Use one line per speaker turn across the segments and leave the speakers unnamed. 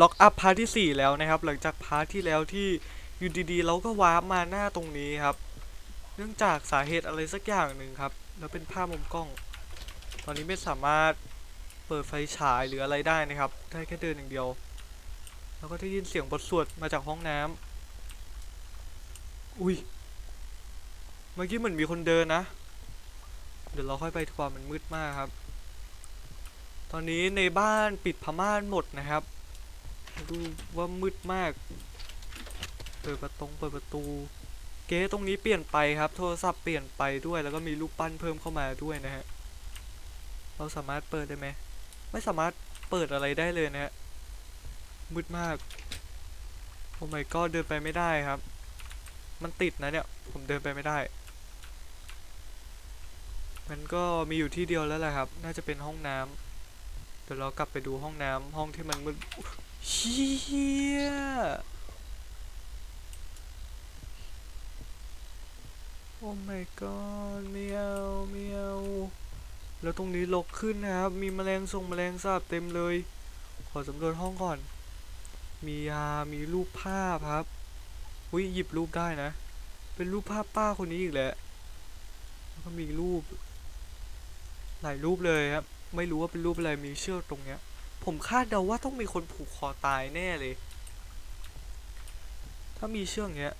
ล็อกอัพพาร์ทที่ 4 แล้วนะครับ หลังจากพาร์ทที่แล้วที่อยู่ดีๆเราก็วาร์ปมาหน้าตรงนี้ครับ เนื่องจากสาเหตุอะไรสักอย่างหนึ่งครับ แล้วเป็นภาพมุมกล้อง ตอนนี้ไม่สามารถเปิดไฟฉายหรืออะไรได้นะครับ ได้แค่เดินอย่างเดียว แล้วก็ได้ยินเสียงบทสวดมาจากห้องน้ำอุ้ย เมื่อกี้เหมือนมีคนเดินนะ เดี๋ยวเราค่อยไปดีกว่ามันมืดมากครับ ตอนนี้ในบ้านปิดผ้าม่านหมดนะครับ ดูว่ามืดมาก เปิดประตงเปิดประตู เก๊ตรงนี้เปลี่ยนไปครับ โทรศัพท์เปลี่ยนไปด้วย แล้วก็มีรูปปั้นเพิ่มเข้ามาด้วยนะฮะ เราสามารถเปิดได้ไหม ไม่สามารถเปิดอะไรได้เลยนะฮะ มืดมาก โอ้ my god เดินไปไม่ได้ครับ มันติดนะเนี่ย ผมเดินไปไม่ได้ มันก็มีอยู่ที่เดียวแล้วแหละครับ น่าจะเป็นห้องน้ำเดี๋ยวเรากลับไปดูห้องน้ำห้องที่มันมืด เชี่ยโอ้ my god เมียวเมียว แล้วตรงนี้รกขึ้นนะครับ มีแมลงทรงแมลงสาบเต็มเลย ขอสำรวจห้องก่อน มียา มีรูปภาพครับ อุ้ยหยิบรูปได้นะ เป็นรูปภาพป้าคนนี้อีกแหละแล้วก็มีรูป หลายรูปเลยครับ ไม่รู้ว่าเป็นรูปอะไร มีเชือกตรงเนี้ย ผมคาดเดาว่าต้องมีคนผูกคอตายแน่เลย ถ้ามีเชือกเนี้ย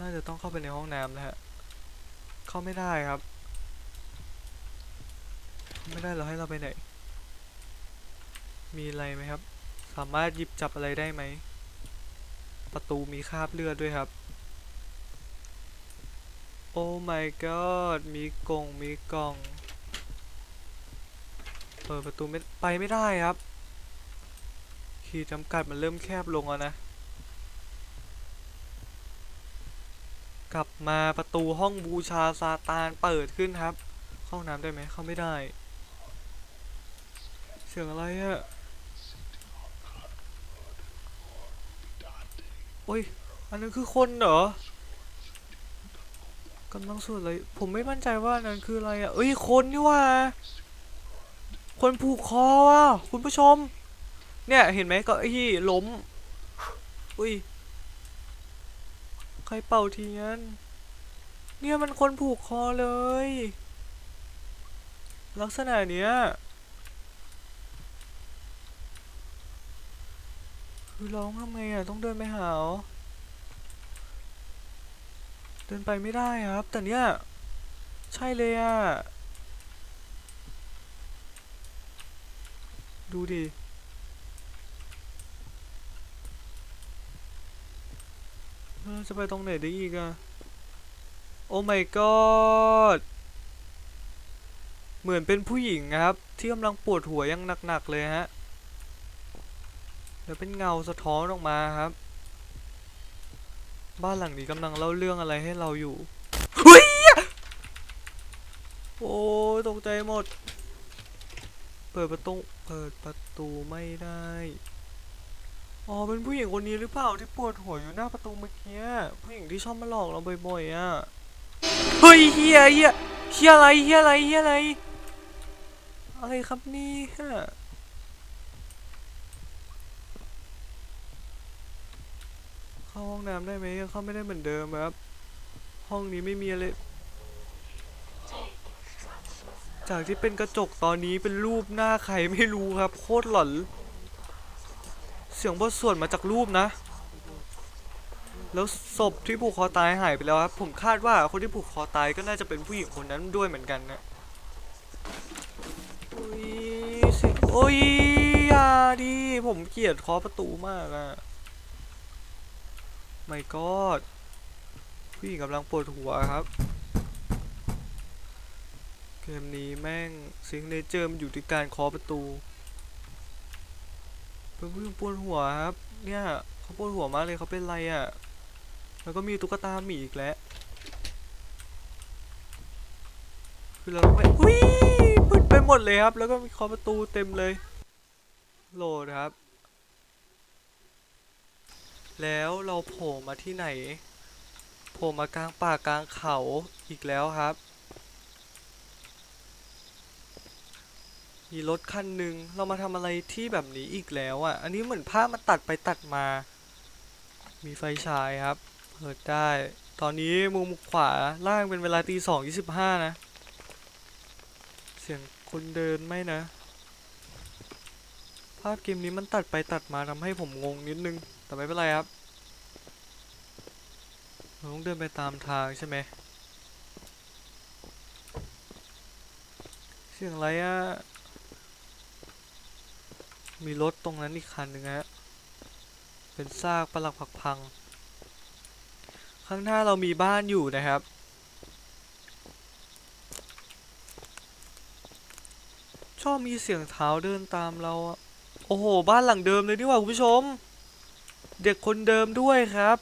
น่าจะต้องเข้าไปในห้องน้ำนะฮะ เข้าไม่ได้ครับ ไม่ได้เราให้เราไปไหน มีอะไรไหมครับ สามารถหยิบจับอะไรได้ไหม ประตูมีคราบเลือดด้วยครับ โอ้ my god มีกล่อง มีกล่อง เปิดประตูไม่ไปไม่ได้ครับ ขีดจำกัดมันเริ่มแคบลงแล้วนะ กลับมาประตูห้องบูชาซาตานเปิดขึ้นครับ เข้าน้ำได้ไหมเข้าไม่ได้ เสียงอะไรอะโอ้ย อันนั้นคือคนเหรอกำลังสวดอะไร ผมไม่มั่นใจว่านั้นคืออะไรอะเอ้ย คนนี่ว่า คนผูกคอว่ะคุณผู้ชม เนี่ยเห็นไหมก็อี้ล้ม อุ้ย ใครเป่าทีงั้น เนี่ยมันคนผูกคอเลย ลักษณะเนี้ยคือร้องทำไงอะ ต้องเดินไปหาเดินไปไม่ได้ครับ แต่เนี้ยใช่เลยอะ ดูดิเรา จะไปตรงไหนได้อีกอะโอ้ my god เหมือนเป็นผู้หญิงครับ ที่กำลังปวดหัวยังหนักๆเลยฮะแล้วเป็นเงาสะท้อนออกมาครับ บ้านหลังนี้กำลังเล่าเรื่องอะไรให้เราอยู่เฮ้ยโอ้ตกใจหมด เปิดประตู เปิดประตูไม่ได้ อ๋อเป็นผู้หญิงคนนี้หรือเปล่าที่ปวดหัวอยู่หน้าประตูเมื่อกี้ผู้หญิงที่ชอบมาหลอกเราบ่อยๆอะเฮ้ยเฮียเฮียเฮียอะไรเฮียอะไรเฮียอะไรอะไรครับนี่ฮะเข้าห้องน้ำได้ไหมเข้าไม่ได้เหมือนเดิมครับ ห้องนี้ไม่มีอะไรจากที่เป็นกระจกตอนนี้เป็นรูปหน้าใครไม่รู้ครับ โคตรหลอน สียงบทสวดมาจากรูปนะ แล้วศพที่ผูกคอตายหายไปแล้วครับ ผมคาดว่าคนที่ผูกคอตายก็น่าจะเป็นผู้หญิงคนนั้นด้วยเหมือนกันนะโอ้ยสิโอ้ยอย่าดิผมเกลียดคาะประตูมากอะไม่กอดผู้หญิงกำลังปวดหัวครับ เกมนี้แม่งซิงเนเจอร์มันอยู่ที่การคาะประตู เพื่อนเพื่อปวดหัวครับ เนี่ยเขาปวดหัวมากเลยเขาเป็นไรอะ่ะ แล้วก็มีตุ๊กตาหมีอีกแล้ว คือเราไปอุ้ยมืดไปหมดเลยครับ แล้วก็มีคาะประตูเต็มเลย โหลดครับ แล้วเราโผล่มาที่ไหน โผล่มากลางป่ากลางเขาอีกแล้วครับ มีรถคันหนึ่งเรามาทำอะไรที่แบบนี้อีกแล้วอะ อันนี้เหมือนภาพมันตัดไปตัดมา มีไฟฉายครับ เปิดได้ ตอนนี้มุมขวาล่างเป็นเวลาตีสองยี่สิบห้านะ เสียงคนเดินไหมนะ ภาพเกมนี้มันตัดไปตัดมาทำให้ผมงงนิดนึง แต่ไม่เป็นไรครับเราต้องเดินไปตามทางใช่ไหมเสียงอะไรอะ มีรถตรงนั้นอีกคันหนึ่งฮะ เป็นซากปลักผักพัง ข้างหน้าเรามีบ้านอยู่นะครับ ชอบมีเสียงเท้าเดินตามเราอะโอ้โห บ้านหลังเดิมเลยนี่หว่าคุณผู้ชม เด็กคนเดิมด้วยครับ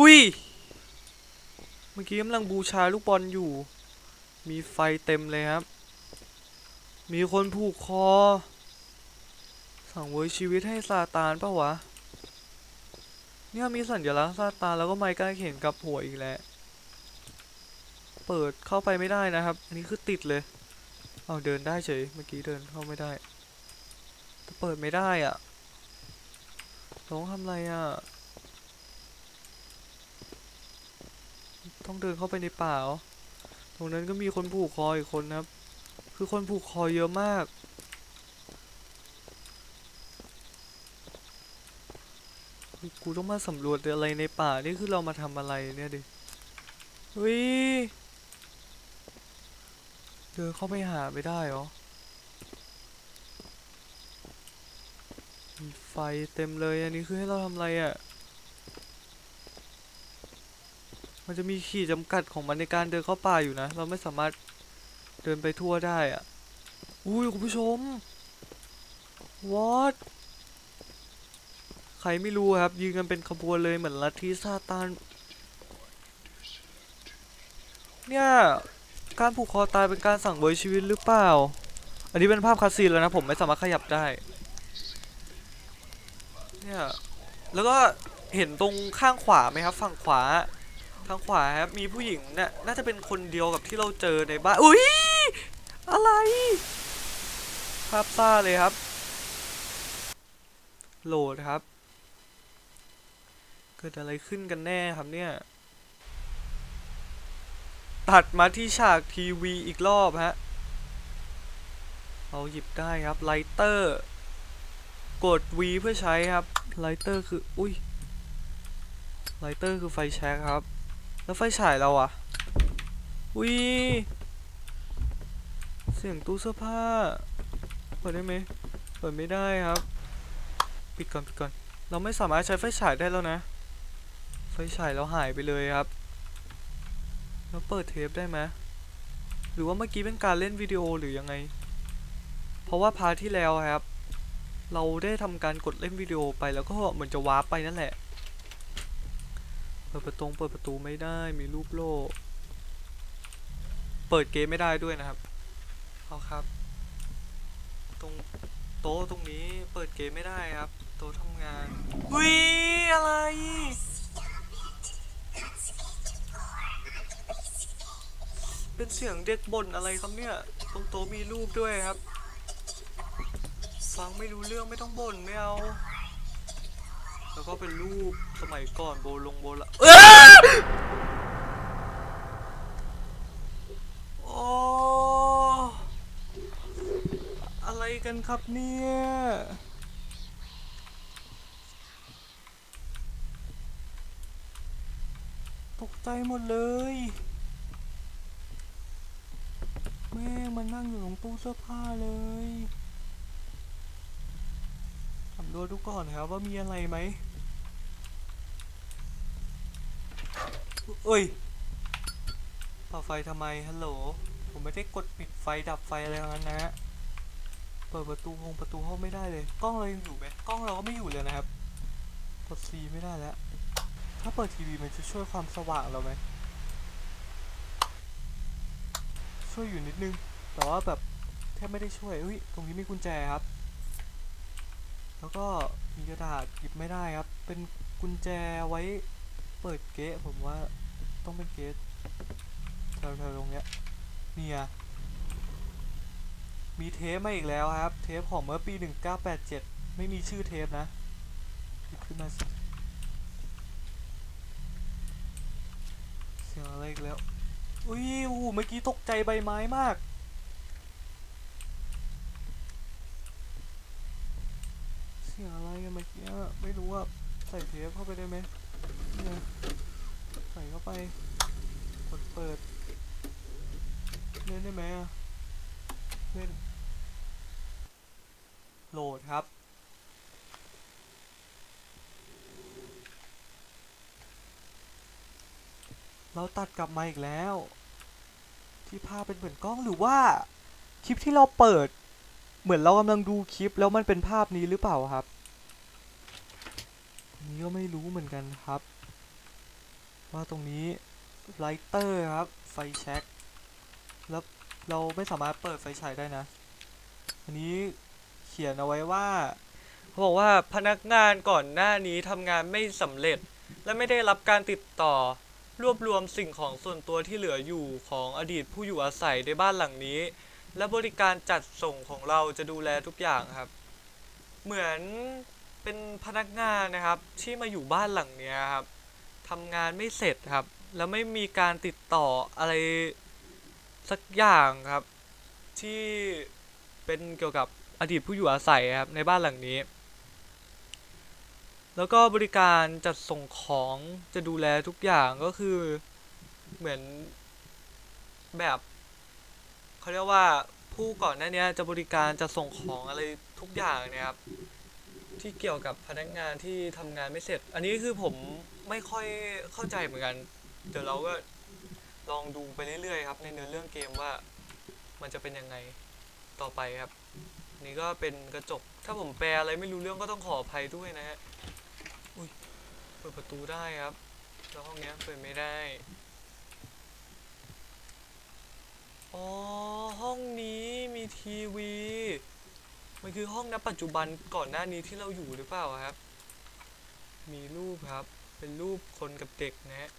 อุ้ย เมื่อกี้กำลังบูชาลูกบอลอยู่ มีไฟเต็มเลยครับ มีคนผูกคอ สังเวยชีวิตให้ซาตานปะวะ เนี่ยมีสัญลักษณ์ซาตานแล้วก็ไม้กางเขนกับหัวอีกแล้ว เปิดเข้าไปไม่ได้นะครับ อันนี้คือติดเลย เอาเดินได้เฉย เมื่อกี้เดินเข้าไม่ได้ เปิดไม่ได้อะต้องทำอะไรอะ ต้องเดินเข้าไปในป่าตรงนั้นก็มีคนผูกคออีกคนนะครับ คือคนผูกคอเยอะมาก คือกูต้องมาสำรวจอะไรในป่านี่คือเรามาทำอะไรเนี่ยดิวิเดินเข้าไปหาไม่ได้เหรอ มีไฟเต็มเลยอันนี้คือให้เราทำอะไรอะ่ะ มันจะมีขีดจำกัดของมันในการเดินเข้าป่าอยู่นะ เราไม่สามารถเดินไปทั่วได้อะ่ะ อุ้ยคุณผู้ชม what รไม่รู้ครับ ยืนกันเป็นขบวนเลยเหมือนลัทธิซาตาน เนี่ย การผูกคอตายเป็นการสั่งเวยชีวิตหรือเปล่า อันนี้เป็นภาพคาสซีนแล้วนะ ผมไม่สามารถขยับได้ เนี่ย แล้วก็เห็นตรงข้างขวาไหมครับ ฝั่งขวา ทางขวาครับ มีผู้หญิงเนี่ยน่าจะเป็นคนเดียวกับที่เราเจอในบ้าน อุ้ยอะไร ภาพซ่าเลยครับ โหลดครับ เกิดอะไรขึ้นกันแน่ครับเนี่ย ตัดมาที่ฉากทีวีอีกรอบฮะ เราหยิบได้ครับไลเตอร์ กด V เพื่อใช้ครับไลเตอร์คือ อุ้ยไลเตอร์คือไฟแช็กครับ แล้วไฟฉายเราอะอุ้ย เสียงตู้เสื้อผ้า เปิดได้ไหม เปิดไม่ได้ครับ ปิดก่อน ปิดก่อน เราไม่สามารถใช้ไฟฉายได้แล้วนะ ฟฉายเราหายไปเลยครับเราเปิดเทปได้ไหมหรือว่าเมื่อกี้เป็นการเล่นวิดีโอหรือยังไง เพราะว่าพาที่แล้วครับ เราได้ทำการกดเล่นวิดีโอไปแล้วก็เหมือนจะวาร์ปไปนั่นแหละ เปิดประตูเปิดประตูไม่ได้มีรูปโล่เปิดเกมไม่ได้ด้วยนะครับเอาครับ ตรงโต๊ะตรงนี้เปิดเกมไม่ได้ครับ โต๊ะทำงานวิอะไร เป็นเสียงเด็กบ่นอะไรครับเนี่ย ตรงโต๊ะมีรูปด้วยครับ ฟังไม่รู้เรื่องไม่ต้องบ่นไม่เอา แล้วก็เป็นรูปสมัยก่อนโบลงโบละเออโอ้อะไรกันครับเนี่ยตกใจหมดเลย ม่มันนั่งอยู่ตรงตู้เสื้อผ้าเลยสำรวจดูก่อนครับว่ามีอะไรไหมเอ้ยต่อไฟทำไม ฮัลโหล ผมไม่ได้กดปิดไฟดับไฟอะไรงนั้นนะฮะ เปิดประตูห้องประตูห้องไม่ได้เลย กล้องเรายังอยู่ไหมกล้องเราก็ไม่อยู่เลยนะครับ กด C ไม่ได้แล้ว ถ้าเปิดทีวีมันจะช่วยความสว่างเราไหม ช่วยอยู่นิดนึง แต่ว่าแบบแทบไม่ได้ช่วยอุ้ยตรงนี้มีกุญแจครับ แล้วก็มีกระดาษหยิบไม่ได้ครับ เป็นกุญแจไว้เปิดเกะผมว่าต้องเป็นเกะแถวๆตรงเนี้ยเนี่ยมีเทปมาอีกแล้วครับ เทปของเมื่อปี 1987 ไม่มีชื่อเทปนะหยิบขึ้นมาสิเสียงอะไรอีกแล้ว อุ้ยโอ้โหเมื่อกี้ตกใจใบไม้มาก เสียงอะไรกันเมื่อกี้ไม่รู้ว่าใส่เทปเข้าไปได้ไหมใส่เข้าไปกดเปิดเล่นได้ไหมอะเล่นโหลดครับเราตัดกลับมาอีกแล้ว ที่ภาพเป็นเหมือนกล้องหรือว่าคลิปที่เราเปิด เหมือนเรากำลังดูคลิปแล้วมันเป็นภาพนี้หรือเปล่าครับนนี้ก็ไม่รู้เหมือนกันครับ ว่าตรงนี้ไลเตอร์ครับ ไฟแช็กแล้วเราไม่สามารถเปิดไฟฉายได้นะ อันนี้เขียนเอาไว้ว่าเขาบอกว่าพนักงานก่อนหน้านี้ทำงานไม่สำเร็จ และไม่ได้รับการติดต่อ รวบรวมสิ่งของส่วนตัวที่เหลืออยู่ของอดีตผู้อยู่อาศัยในบ้านหลังนี้ และบริการจัดส่งของเราจะดูแลทุกอย่างครับ เหมือนเป็นพนักงานนะครับที่มาอยู่บ้านหลังเนี้ยครับทำงานไม่เสร็จครับ แล้วไม่มีการติดต่ออะไรสักอย่างครับ ที่เป็นเกี่ยวกับอดีตผู้อยู่อาศัยครับในบ้านหลังนี้ แล้วก็บริการจัดส่งของจะดูแลทุกอย่างก็คือเหมือนแบบเขาเรียกว่าผู้ก่อนหน้านี้จะบริการจะส่งของอะไรทุกอย่างเนะครับ ที่เกี่ยวกับพนักงานที่ทำงานไม่เสร็จ อันนี้คือผมไม่ค่อยเข้าใจเหมือนกัน เดี๋ยวเราก็ลองดูไปเรื่อยๆครับในเนื้อเรื่องเกมว่ามันจะเป็นยังไงต่อไปครับ นี่ก็เป็นกระจก ถ้าผมแปลอะไรไม่รู้เรื่องก็ต้องขออภัยด้วยนะฮะ อุ้ยเปิดประตูได้ครับแล้วห้องนี้เปิดไม่ได้ อ๋อ ห้องนี้มีทีวี มันคือห้องณปัจจุบันก่อนหน้านี้ที่เราอยู่หรือเปล่าครับ มีรูปครับ เป็นรูปคนกับเด็กนะฮะ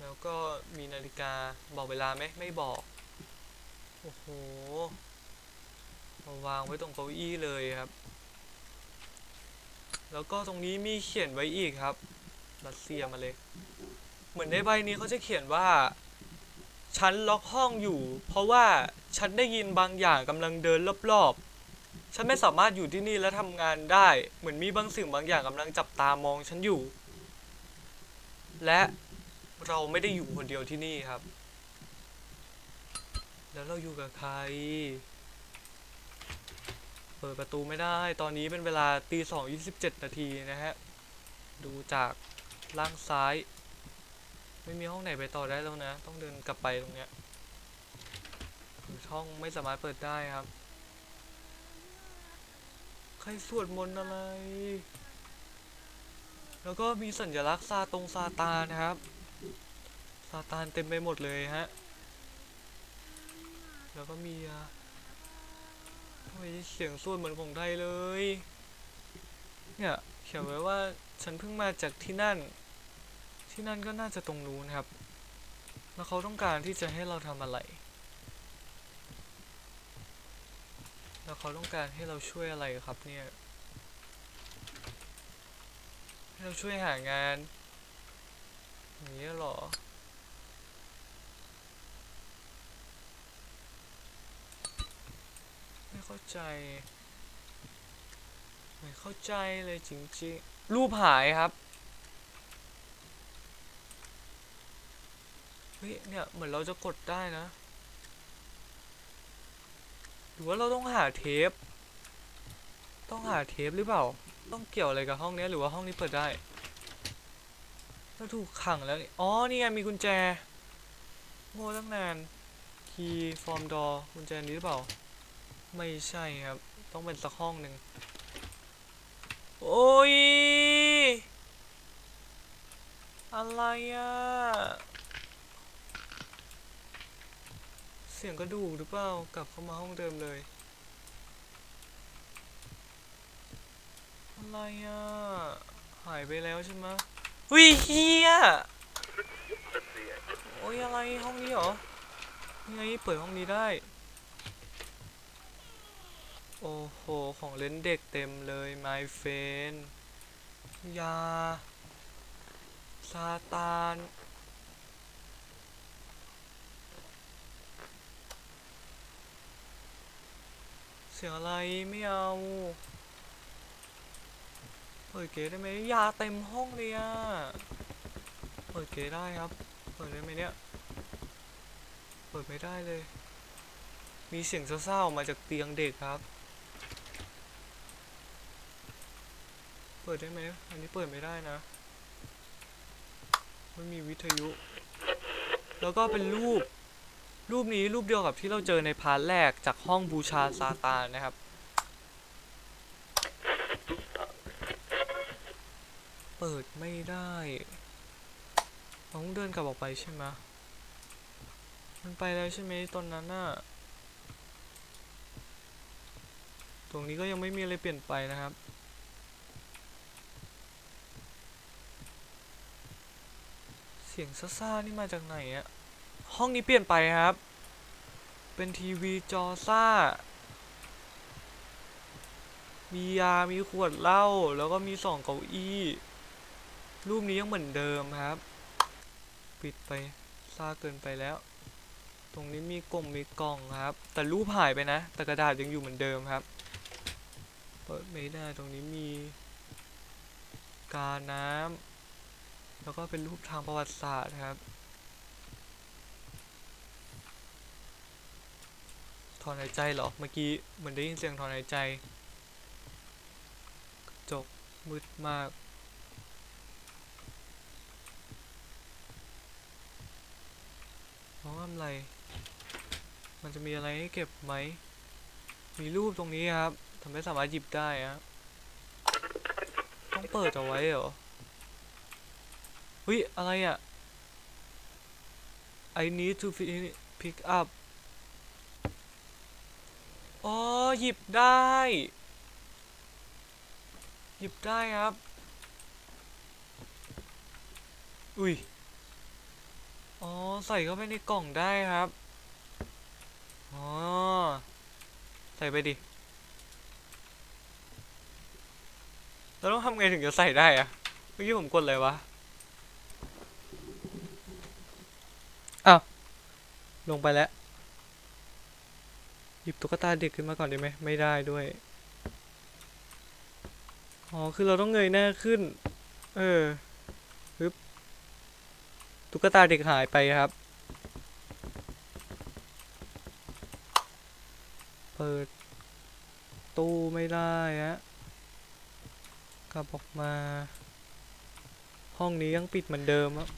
แล้วก็มีนาฬิกาบอกเวลาไหมไม่บอก โอ้โหมาวางไว้ตรงเก้าอี้เลยครับ แล้วก็ตรงนี้มีเขียนไว้อีกครับรัสเซียมาเลย เหมือนในใบนี้เขาจะเขียนว่า ฉันล็อกห้องอยู่ เพราะว่าฉันได้ยินบางอย่างกำลังเดินรอบๆ ฉันไม่สามารถอยู่ที่นี่และทำงานได้ เหมือนมีบางสิ่งบางอย่างกำลังจับตามองฉันอยู่ และเราไม่ได้อยู่คนเดียวที่นี่ครับ แล้วเราอยู่กับใคร ปิดประตูไม่ได้ ตอนนี้เป็นเวลาตีสองยี่สิบเจ็ดนาทีนะฮะ ดูจากล่างซ้าย ไม่มีห้องไหนไปต่อได้แล้วนะ ต้องเดินกลับไปตรงเนี้ยคือช่องไม่สามารถเปิดได้ครับ ใครสวดมนต์อะไร แล้วก็มีสัญลักษณ์ซาตรงซาตานนะครับ ซาตานเต็มไปหมดเลยฮะ แล้วก็มี อะทำไมเสียงสวดเหมือนของไทยเลย เนี่ยเขียนไว้ว่าฉันเพิ่งมาจากที่นั่น ที่นั่นก็น่าจะตรงนู้นครับ แล้วเขาต้องการที่จะให้เราทำอะไร แล้วเขาต้องการให้เราช่วยอะไรครับเนี่ยให้เราช่วยหางานอย่างนี้หรอ ไม่เข้าใจ ไม่เข้าใจเลยจริงๆ รูปหายครับ เฮ้ย เนี่ย เหมือนเราจะกดได้นะ หรือว่าเราต้องหาเทป ต้องหาเทปหรือเปล่า ต้องเกี่ยวอะไรกับห้องนี้หรือว่าห้องนี้เปิดได้เราถูกขังแล้ว อ๋อ นี่ไงมีกุญแจ โง่ตั้งนาน คีย์ฟอร์มดอกุญแจนี้หรือเปล่า ไม่ใช่ครับ ต้องเป็นสักห้องหนึ่งโอ้ย อะไรอะเสียงกระดูกหรือเปล่า กลับเข้ามาห้องเดิมเลย อะไรอะหายไปแล้วใช่ไหมวิเฮียโอ้ยอะไรห้องนี้เหรอยังไงเปิดห้องนี้ได้ โอ้โห ของเล่นเด็กเต็มเลย my friend ยาซาตานเสียงอะไรไม่เอาเปิดเกตได้ไหมยาเต็มห้องเลยอะเปิดเกตได้ครับ เปิดได้ไหมเนี่ย เปิดไม่ได้เลย มีเสียงเศร้าๆมาจากเตียงเด็กครับ เปิดได้ไหมอันนี้เปิดไม่ได้นะไม่มีวิทยุ แล้วก็เป็นรูป รูปนี้รูปเดียวกับที่เราเจอในพาร์ทแรกจากห้องบูชาซาตานนะครับ เปิดไม่ได้ต้องเดินกลับออกไปใช่ไหมมันไปแล้วใช่ไหมตอนนั้นน่ะตรงนี้ก็ยังไม่มีอะไรเปลี่ยนไปนะครับ สียงซ่าๆนี่มาจากไหนอะห้องนี้เปลี่ยนไปครับ เป็นทีวีจอซ่า มียา มีขวดเหล้า แล้วก็มีสองเก้าอี้ รูปนี้ยังเหมือนเดิมครับ ปิดไปซ่าเกินไปแล้ว ตรงนี้มีกล่องมีกล่องครับ แต่รูปหายไปนะ แต่กระดาษยังอยู่เหมือนเดิมครับ เปิดไม่ได้ ตรงนี้มี กาน้ำ แล้วก็เป็นรูปทางประวัติศาสตร์ครับ ถอนหายใจเหรอ เมื่อกี้เหมือนได้ยินเสียงถอนหายใจจกมืดมากน้องทำอะไร มันจะมีอะไรให้เก็บไหม มีรูปตรงนี้ครับทำให้สามารถหยิบได้อะต้องเปิดเอาไว้เหรอ เฮ้ย อะไรอะ I need to pick up อ๋อ หยิบได้ หยิบได้ครับ อุ้ย อ๋อ ใส่เข้าไปในกล่องได้ครับ อ๋อ ใส่ไปดิแล้วต้องทำไงถึงจะใส่ได้อะเมื่อกี้ผมกดอะไรวะ อ้าวลงไปแล้ว หยิบตุ๊กตาเด็กขึ้นมาก่อนได้ไหมไม่ได้ด้วย อ๋อ คือเราต้องเงยหน้าขึ้น เออปึ๊บตุ๊กตาเด็กหายไปครับ เปิด ตู้ไม่ได้ฮะกลับออกมา ห้องนี้ยังปิดเหมือนเดิมอะ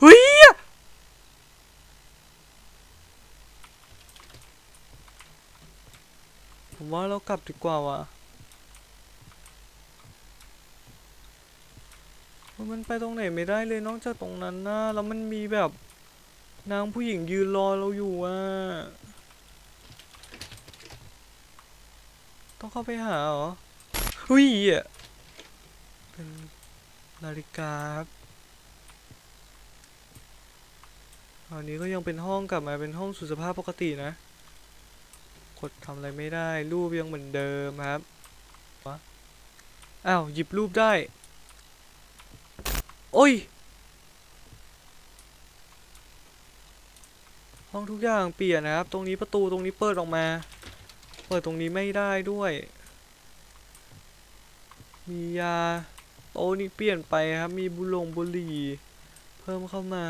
เฮ้ย ผมว่าเรากลับดีกว่าว่ะมันไปตรงไหนไม่ได้เลยนอกจากตรงนั้นนะแล้วมันมีแบบนางผู้หญิงยืนรอเราอยู่อะ ต้องเข้าไปหาเหรอเฮ้ยอะเป็นนาฬิกาครับตอนนี้ก็ยังเป็นห้องกลับมาเป็นห้องสู่สภาพปกตินะ ดทำอะไรไม่ได้ รูปยังเหมือนเดิมครับวะอ้าว หยิบรูปได้ โอ้ย ห้องทุกอย่างเปลี่ยนนะครับ ตรงนี้ประตูตรงนี้เปิดออกมา เปิดตรงนี้ไม่ได้ด้วย มียาโต๊ะนี้เปลี่ยนไปครับ มีบุหลงบุหรี่เพิ่มเข้ามา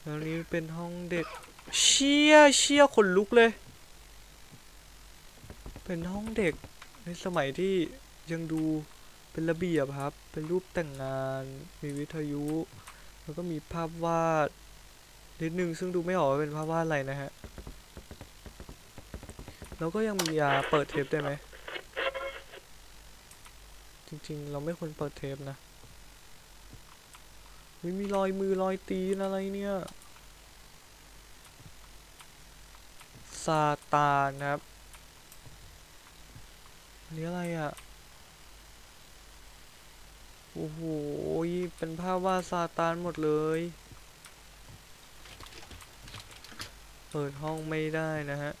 แล้วนี้เป็นห้องเด็ก เชี่ยเชี่ยขนลุกเลย เป็นห้องเด็กในสมัยที่ยังดูเป็นระเบียบครับ เป็นรูปแต่งงาน มีวิทยุ แล้วก็มีภาพวาดนิดนึงซึ่งดูไม่ออกว่าเป็นภาพวาดอะไรนะฮะ แล้วก็ยังมียาเปิดเทปได้ไหม จริงๆ เราไม่ควรเปิดเทปนะมีรอยมือรอยตีนอะไรเนี่ยซาตานครับ นนี้อะไรอะ โอ้โห เป็นภาพวาดซาตานหมดเลย เปิดห้องไม่ได้นะฮะ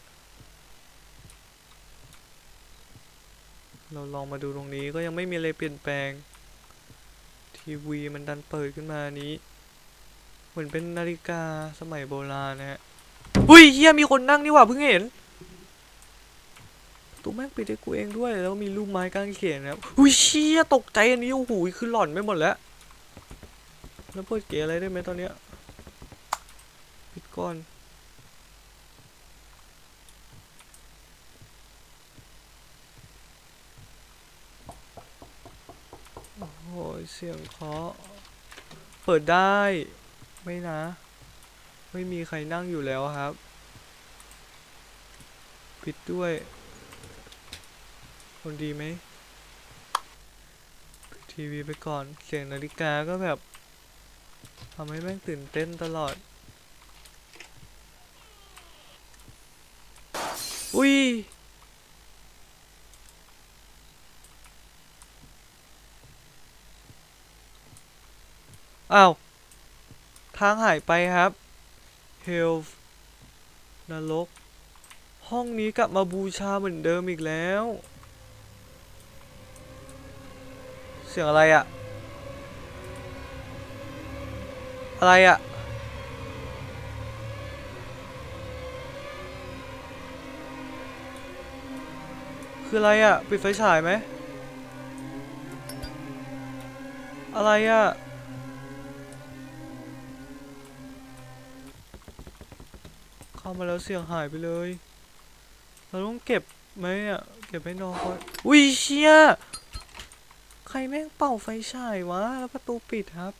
เราลองมาดูตรงนี้ก็ยังไม่มีอะไรเปลี่ยนแปลง ทีวีมันดันเปิดขึ้นมานี้ เหมือนเป็นนาฬิกาสมัยโบราณนะฮะ อุ้ยเฮียมีคนนั่งนี่หว่าเพิ่งเห็น ประตูแม่งปิดให้กูเองด้วย แล้วมีรูปไม้กางเขนนะครับอุ้ยเชี่ยตกใจอันนี้โอ้โหคือหลอนไปหมดแล้ว แล้วเปิดเกยอะไรได้ไหมตอนเนี้ยปิดก่อนโอ้ยเสียงเคาะเปิดได้ ไม่นะ ไม่มีใครนั่งอยู่แล้วครับ ปิดด้วย คนดีไหมทีวีไปก่อน เสียงนาฬิกาก็แบบทำให้แม่งตื่นเต้นตลอด อุ้ยอ้าว ทางหายไปครับเฮลฟ์นรก ห้องนี้กลับมาบูชาเหมือนเดิมอีกแล้ว เสียงอะไรอะอะไรอะคืออะไรอะปิดไฟฉายไหมอะไรอะเข้ามาแล้วเสียงหายไปเลย เราต้องเก็บไหมอะ เก็บให้น้องเขาอุ้ยเชี่ย ใครแม่งเป่าไฟฉายวะ แล้วประตูปิดครับ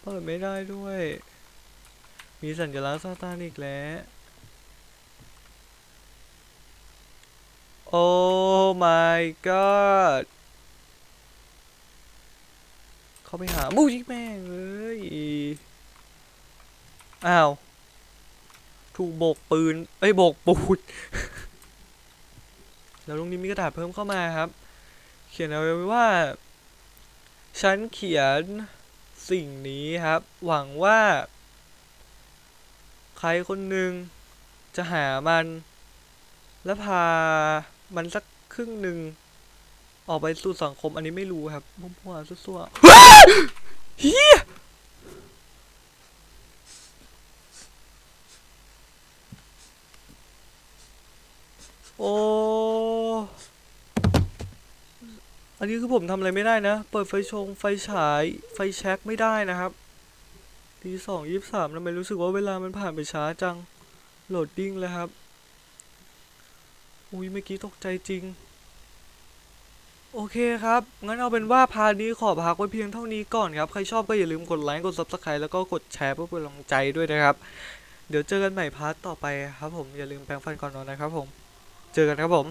เปิดไม่ได้ด้วย มีสัญลักษณ์ซาตานอีกแล้ว โอ้ my god เขาไปหามูยิแม่งเลยอ้าว ถูกโบกปืน เอ้ยโบกปูด แล้วตรงนี้มีกระดาษเพิ่มเข้ามาครับ เขียนเอาไว้ว่า ฉันเขียนสิ่งนี้ครับ หวังว่า ใครคนหนึ่งจะหามัน และพามันสักครึ่งหนึ่งออกไปสู่สังคมอันนี้ไม่รู้ครับมั่วๆซั่วๆเฮียโอ้ อั นนี้คือผมทำอะไรไม่ได้นะ เปิดไฟชง ไฟฉาย ไฟแช็กไม่ได้นะครับทีสองยี่สามทำไมรู้สึกว่าเวลามันผ่านไปช้าจัง โหลดดิ้งเลยครับ อุ้ยเมื่อกี้ตกใจจริง โอเคครับ งั้นเอาเป็นว่าพาร์ทนี้ขอพักไว้เพียงเท่านี้ก่อนครับ ใครชอบก็อย่าลืมกดไลค์ กด subscribe แล้วก็กดแชร์เพื่อเป็นกำลังใจด้วยนะครับ เดี๋ยวเจอกันใหม่พาร์ทต่อไปครับผม อย่าลืมแปรงฟันก่อนนอนนะครับผม เจอกันครับผม